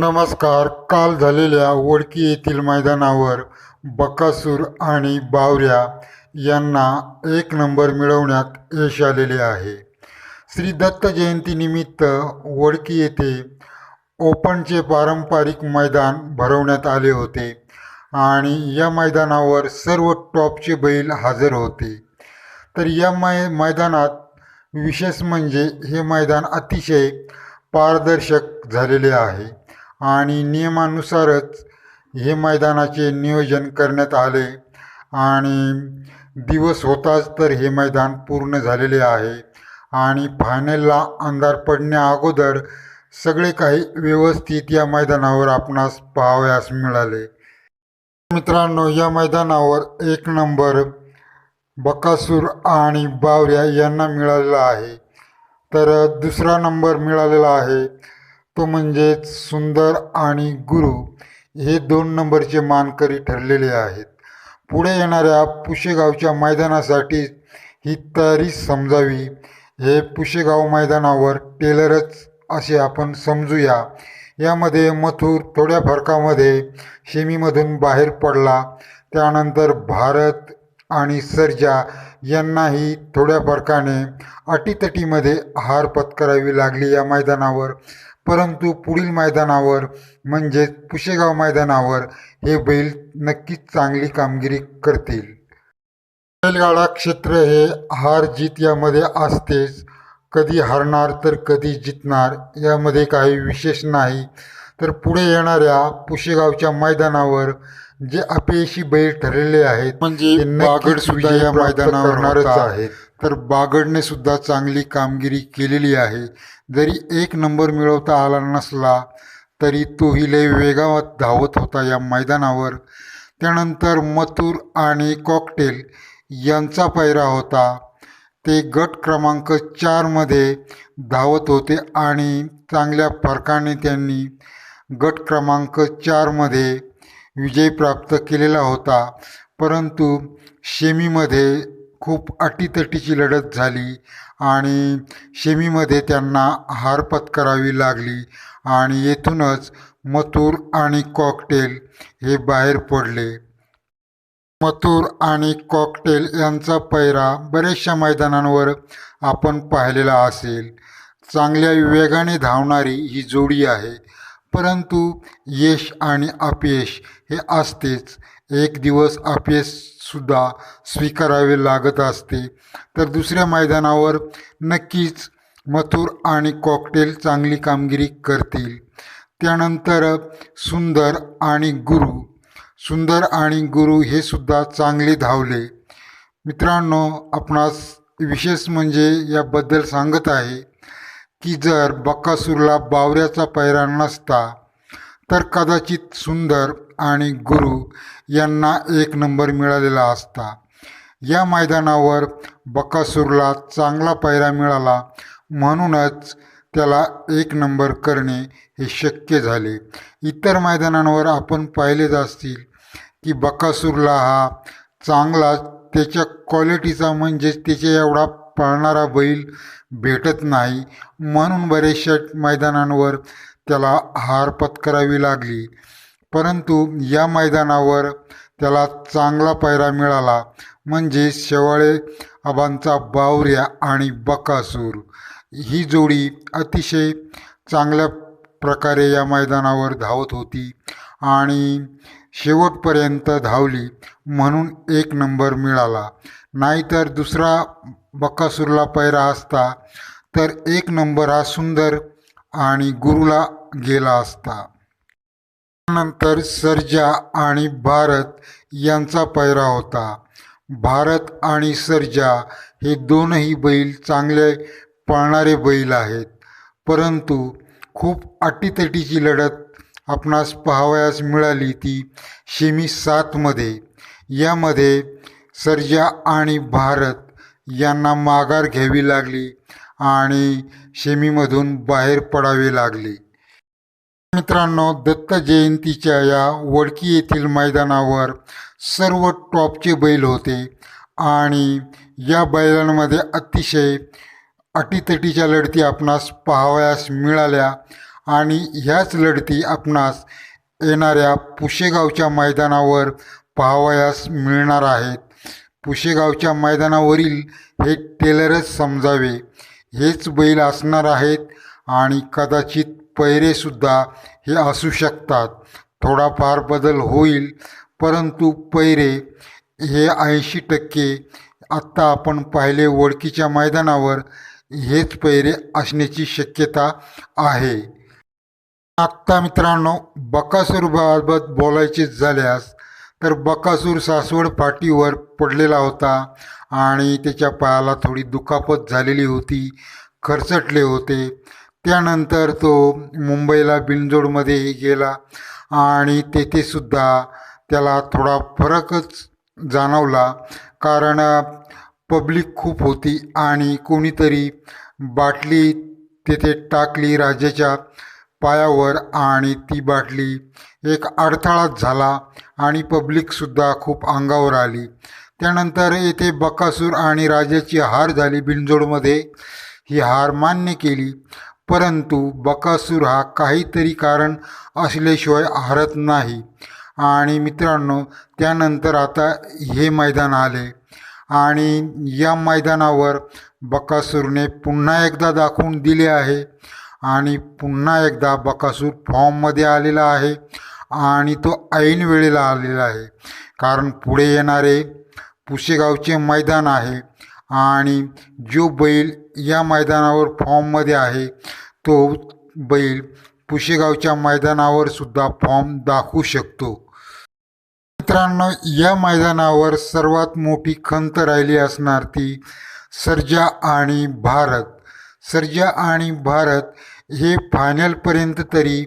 नमस्कार काल झालेल्या वडकी येथील मैदानावर बकासूर आणि बावऱ्या यांना एक नंबर मिळवण्यात यश आलेले आहे. श्री दत्त जयंतीनिमित्त वडकी येथे ओपनचे पारंपरिक मैदान भरवण्यात आले होते आणि या मैदानावर सर्व टॉपचे बैल हजर होते. तर या मै मैदानात विशेष म्हणजे हे मैदान अतिशय पारदर्शक झालेले आहे. आणि नियमानुसारच हे मैदानाचे नियोजन करण्यात आले. आणि दिवस होताच तर हे मैदान पूर्ण झालेले आहे. आणि फायनलला अंधार पडण्या अगोदर सगळे काही व्यवस्थित या मैदानावर आपणास पाहावयास मिळाले. मित्रांनो या मैदानावर एक नंबर बकासूर आणि बावऱ्या यांना मिळालेला आहे. तर दुसरा नंबर मिळालेला आहे. तो म्हणजेच सुंदर आणि गुरु हे दोन नंबरचे मानकरी ठरलेले आहेत. पुढे येणाऱ्या पुशेगावच्या मैदानासाठी ही तयारी समजावी. हे पुशेगाव मैदानावर टेलरच असे आपण समजूया. यामध्ये मथुर थोड्या फरकामध्ये शेमीमधून बाहेर पडला. त्यानंतर भारत आणि सर्जा यांनाही थोड्या फरकाने अटीतटीमध्ये हार पत्करावी लागली या मैदानावर. परंतु पुढील मैदानावर म्हणजेच पुशेगाव मैदानावर हे बैल नक्कीच चांगली कामगिरी करतील. बैलगाडा क्षेत्र हे हार जीत यामध्ये असतेच. कधी हारणार तर कधी जितणार यामध्ये काही विशेष नाही. तर पुढे येणाऱ्या पुशेगावच्या मैदानावर जे अपयशी बैल ठरलेले आहेत म्हणजे बागड सुद्धा या मैदानावरच आहेत. तर बागडने सुद्धा चांगली कामगिरी केलेली आहे. जरी एक नंबर मिळवता आला नसला तरी तोही लय वेगात धावत होता या मैदानावर. त्यानंतर मथुर आणि कॉकटेल यांचा पैरा होता. ते गट क्रमांक चारमध्ये धावत होते आणि चांगल्या फरकाने त्यांनी गट क्रमांक चारमध्ये विजय प्राप्त केलेला होता. परंतु शेमीमध्ये खूप अटीतटीची लढत झाली आणि शेमीमध्ये त्यांना हार पत्करावी लागली. आणि येथूनच मथुर आणि कॉकटेल हे बाहेर पडले. मथुर आणि कॉकटेल यांचा पैरा बऱ्याचशा मैदानांवर आपण पाहिलेला असेल. चांगल्या वेगाने धावणारी ही जोडी आहे. परंतु यश आणि अपयश हे असतेच. एक दिवस अपयशसुद्धा स्वीकारावे लागत असते. तर दुसऱ्या मैदानावर नक्कीच मथुर आणि कॉकटेल चांगली कामगिरी करतील. त्यानंतर सुंदर आणि गुरु. सुंदर आणि गुरु हे सुद्धा चांगले धावले. मित्रांनो आपणास विशेष म्हणजे याबद्दल सांगत आहे की जर बक्कासूरला बावऱ्याचा पैरा नसता तर कदाचित सुंदर आणि गुरु यांना एक नंबर मिळालेला असता. या मैदानावर बकासूरला चांगला पायरा मिळाला म्हणूनच त्याला एक नंबर करणे हे शक्य झाले. इतर मैदानांवर आपण पाहिलेच असतील की बकासूरला हा चांगला त्याच्या क्वालिटीचा म्हणजेच त्याच्या एवढा पळणारा बैल भेटत नाही. म्हणून बरेचशा मैदानांवर त्याला हार पत्करावी लागली. परंतु या मैदानावर त्याला चांगला पैरा मिळाला म्हणजे शेवाळे आबांचा बावऱ्या आणि बकासूर. ही जोडी अतिशय चांगल्या प्रकारे या मैदानावर धावत होती आणि शेवटपर्यंत धावली म्हणून एक नंबर मिळाला. नाहीतर दुसरा बकासूरला पैरा असता तर एक नंबर हा सुंदर आणि गुरुला गेला असता. नंतर सर्जा आणि भारत यांचा पैरा होता. भारत आणि सर्जा हे दोनही बैल चांगले पळणारे बैल आहेत. परंतु खूप अटीतटीची लढत आपणास पाहावयास मिळाली ती शेमी सातमध्ये यामध्ये सर्जा आणि भारत यांना माघार घ्यावी लागली. आणि शेमीमधून बाहेर पडावे लागले. मित्रांनो दत्त जयंतीच्या या वडकी येथील मैदानावर सर्व टॉपचे बैल होते आणि या बैलांमध्ये अतिशय अटीतटीच्या लढती आपणास पाहावयास मिळाल्या आणि ह्याच लढती आपणास येणाऱ्या पुशेगावच्या मैदानावर पाहावयास मिळणार आहेत. पुशेगावच्या मैदानावरील हे टेलरच समजावे. हेच बैल असणार आहेत आणि कदाचित पैरेसुद्धा हे असू शकतात. थोडाफार बदल होईल परंतु पैरे हे ऐंशी टक्के आत्ता आपण पाहिले ओळखीच्या मैदानावर हेच पैरे असण्याची शक्यता आहे. आत्ता मित्रांनो बकासूरबाबत बोलायचे झाल्यास तर बकासूर सासवड फाटीवर पडलेला होता. आणि त्याच्या पायाला थोडी दुखापत झालेली होती खरचटले होते. त्यानंतर तो मुंबईला बिनजोडमध्ये गेला आणि तेथेसुद्धा त्याला थोडा फरकच जाणवला कारण पब्लिक खूप होती आणि कोणीतरी बाटली तेथे टाकली राजाच्या पायावर आणि ती बाटली एक अडथळाच झाला आणि पब्लिकसुद्धा खूप अंगावर आली. त्यानंतर येथे बकासूर आणि राजाची हार झाली. बिनजोडमध्ये ही हार मान्य केली. परंतु बकासूर हा काहीतरी कारण असल्याशिवाय हारत नाही. आणि मित्रांनो त्यानंतर आता हे मैदान आले. आणि या मैदानावर बकासूरने पुन्हा एकदा दाखवून दिले आहे. आणि पुन्हा एकदा बकासूर फॉर्ममध्ये आलेला आहे. आणि तो ऐन वेळेला आलेला आहे. कारण पुढे येणारे पुशेगावचे मैदान आहे आणि जो बैल या मैदानावर फॉर्ममध्ये आहे तो बैल पुशेगावच्या मैदानावर सुद्धा फॉर्म दाखवू शकतो. मित्रांनो या मैदानावर सर्वात मोठी खंत राहिली असणार ती सर्जा आणि भारत. सर्जा आणि भारत हे फायनलपर्यंत तरी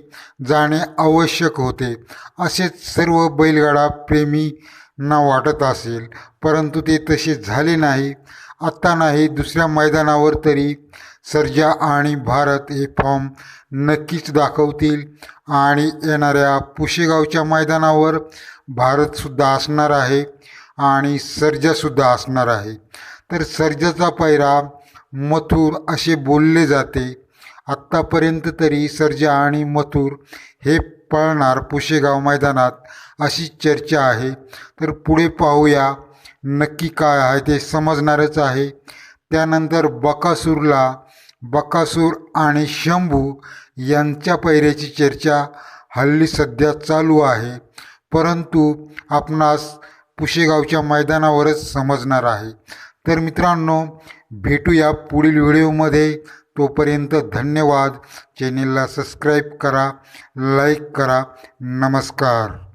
जाणे आवश्यक होते. असेच सर्व बैलगाडा प्रेमी ना वाटत असेल परंतु ते तसे झाले नाही. आत्ता नाही दुसऱ्या मैदानावर तरी सर्जा आणि भारत हे फॉर्म नक्कीच दाखवतील. आणि येणाऱ्या पुशेगावच्या मैदानावर भारतसुद्धा असणार आहे आणि सर्जासुद्धा असणार आहे. तर सर्जाचा पैरा मथुर असे बोलले जाते. आत्तापर्यंत तरी सर्जा आणि मथुर हे पळणार पुशेगाव मैदानात अशी चर्चा आहे. तर पुढे पाहूया नक्की काय आहे ते समजणारच आहे. त्यानंतर बकासूरला बकासूर आणि शंभू यांच्या पैऱ्याची चर्चा हल्ली सध्या चालू आहे. परंतु आपणास पुशेगावच्या मैदानावरच समजणार आहे. तर मित्रांनो भेटूया पुढील व्हिडिओमध्ये. तोपर्यंत धन्यवाद. चॅनेलला सबस्क्राईब करा लाईक करा. नमस्कार.